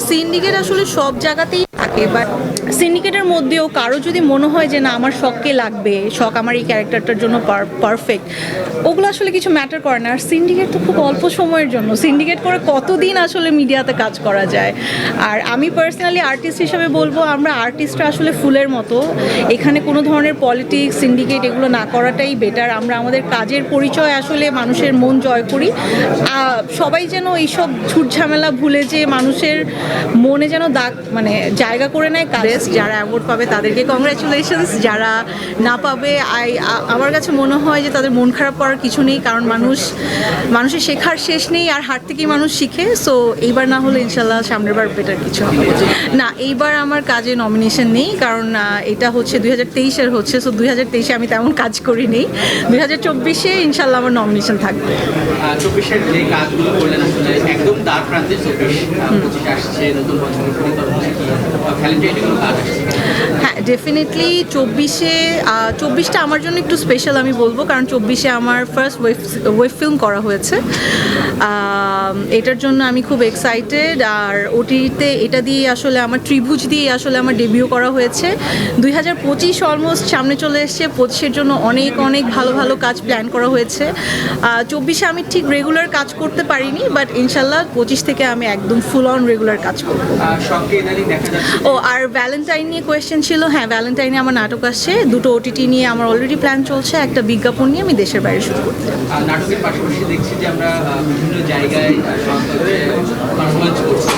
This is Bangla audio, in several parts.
সিন্ডিকেট আসলে সব জায়গাতেই থাকে বাট সিন্ডিকেটের মধ্যেও কারও যদি মনে হয় যে না, আমার শখকে লাগবে, শখ আমার এই ক্যারেক্টারটার জন্য পারফেক্ট ওগুলো আসলে কিছু ম্যাটার করে না। আর সিন্ডিকেট তো খুব অল্প সময়ের জন্য। সিন্ডিকেট করে কতদিন আসলে মিডিয়াতে কাজ করা যায়? আর আমি পার্সোনালি আর্টিস্ট হিসাবে বলব, আমরা আর্টিস্টরা আসলে ফুলের মতো। এখানে কোনো ধরনের পলিটিক্স সিন্ডিকেট এগুলো না করাটাই বেটার আমরা আমাদের কাজের পরিচয় আসলে মানুষের মন জয় করি। সবাই যেন এইসব ঝুট ঝামেলা ভুলে যে মানুষের মনে যেন দাগ মানে জায়গা করে নেয় কাজ যারা অ্যাওয়ার্ড পাবে তাদেরকে কংগ্রাচুলেশনস যারা না পাবে আই আমার কাছে মনে হয় যে তাদের মন খারাপ করার কিছু নেই কারণ মানুষ মানুষের শেখার শেষ নেই আর হাট থেকেই মানুষ শিখে। সো এইবার না হলে ইনশাল্লাহ সামনের বার বেটার কিছু হবে। না এইবার আমার কাজে নমিনেশন নেই কারণ এটা হচ্ছে দুই হাজার তেইশের হচ্ছে। সো দুই হাজার তেইশে আমি তেমন কাজ করি নেই দুই হাজার চব্বিশে ইনশাল্লাহ আমার নমিনেশন থাকবে। চব্বিশের যে কাজগুলো করলেন আসলে একদম দ্বার প্রান্তে চব্বিশ আসছে নতুন বছরের কোনো কাজ হ্যাঁ ডেফিনেটলি চব্বিশে চব্বিশটা আমার জন্য একটু স্পেশাল আমি বলব কারণ চব্বিশে আমার ফার্স্ট ওয়েব ওয়েব ফিল্ম করা হয়েছে। এটার জন্য আমি খুব এক্সাইটেড আর ওটিতে এটা দিয়ে আসলে আমার ত্রিভুজ দিয়ে আসলে আমার ডেবিউ করা হয়েছে। দুই হাজার পঁচিশ অলমোস্ট সামনে চলে এসছে পঁচিশের জন্য অনেক অনেক ভালো ভালো কাজ প্ল্যান করা হয়েছে। চব্বিশে আমি ঠিক রেগুলার কাজ করতে পারিনি বাট ইনশাল্লাহ পঁচিশ থেকে আমি একদম ফুল অন রেগুলার কাজ করব। ও আর ভ্যালেন্টাইন নিয়ে কোয়েশ্চেন ছিল হ্যাঁ ভ্যালেন্টাইনে আমার নাটক আসছে। দুটো ওটিটি নিয়ে আমার অলরেডি প্ল্যান চলছে। একটা বিজ্ঞাপন নিয়ে আমি দেশের বাইরে শুরু করতে। নাটকের পাশাপাশি দেখছি যে আমরা বিভিন্ন জায়গায় করছি।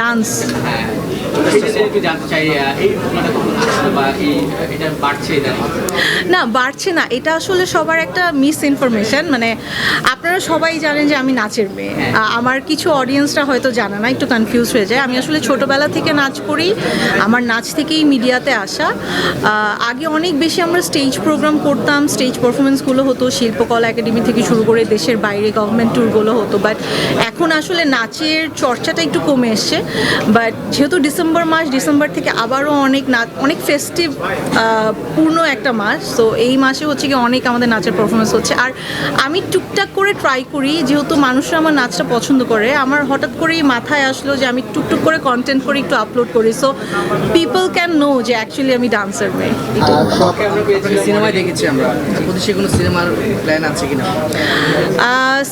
ডান্স হ্যাঁ। জানতে চাই এই ঘটনাটা কখন আসলো বা এটা বাড়ছে ইদানিং না বাড়ছে না। এটা আসলে সবার একটা মিস ইনফরমেশন মানে আপনারা সবাই জানেন যে আমি নাচের মেয়ে। আমার কিছু অডিয়েন্সরা হয়তো জানে না একটু কনফিউজ হয়ে যায়। আমি আসলে ছোটোবেলা থেকে নাচ করি আমার নাচ থেকেই মিডিয়াতে আসা। আগে অনেক বেশি আমরা স্টেজ প্রোগ্রাম করতাম স্টেজ পারফরমেন্সগুলো হতো শিল্পকলা একাডেমি থেকে শুরু করে দেশের বাইরে গভর্নমেন্ট ট্যুরগুলো হতো। বাট এখন আসলে নাচের চর্চাটা একটু কমে এসছে। বাট যেহেতু ডিসেম্বর মাস ডিসেম্বর থেকে আবারও অনেক নাচ অনেক ফেস্টিভ পূর্ণ একটা মাস। তো এই মাসে হচ্ছে কি অনেক আমাদের নাচের পারফরমেন্স হচ্ছে। আর আমি টুকটাক করে ট্রাই করি যেহেতু মানুষরা আমার নাচটা পছন্দ করে আমার হঠাৎ করেই মাথায় আসলো যে আমি টুকটুক করে কন্টেন্ট করে একটু আপলোড করি। সো পিপল ক্যান নো যে অ্যাকচুয়ালি আমি ডান্সার মেয়ে সিনেমায় দেখেছি আমরা। কোনো সিনেমার প্ল্যান আছে কিনা?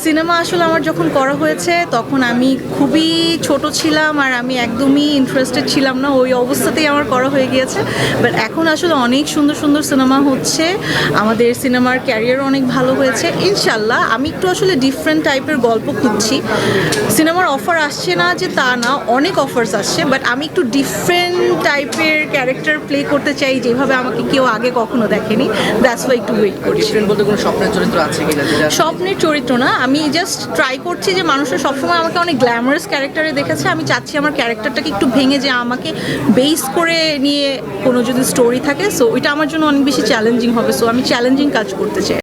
সিনেমা আসলে আমার যখন করা হয়েছে তখন আমি খুবই ছোট ছিলাম আর আমি একদমই ইন্টারেস্টেড ছিলাম না। ওই অবস্থাতেই আমার করা হয়ে গিয়েছে। বাট এখন আসলে অনেক সুন্দর সুন্দর সিনেমা হচ্ছে। আমাদের সিনেমার ক্যারিয়ার অনেক ভালো হয়েছে। ইনশাল্লাহ আমি একটু আসলে ডিফারেন্ট টাইপের গল্প খুঁজছি। সিনেমার অফার আসছে না যে তা না অনেক অফার্স আসছে বাট আমি একটু ডিফারেন্ট টাইপের ক্যারেক্টার প্লে করতে চাই যেভাবে আমাকে কেউ আগে কখনো দেখেনি। দ্যাটস ওয়াই একটু ওয়েট করছি। ডিফারেন্ট বলতে কোনো স্বপ্নের চরিত্র আছে কিনা স্বপ্নের চরিত্র না আমি জাস্ট ট্রাই করছি যে মানুষের সবসময় আমাকে অনেক গ্ল্যামারাস ক্যারেক্টারে দেখেছে। আমি চাচ্ছি আমার ক্যারেক্টারটাকে একটু ভেঙে যে আমাকে বেস করে নিয়ে কোনো যদি স্টোরি থাকে সো ওইটা আমার জন্য অনেক বেশি চ্যালেঞ্জিং হবে সো আমি চ্যালেঞ্জিং কাজ করতে চাই।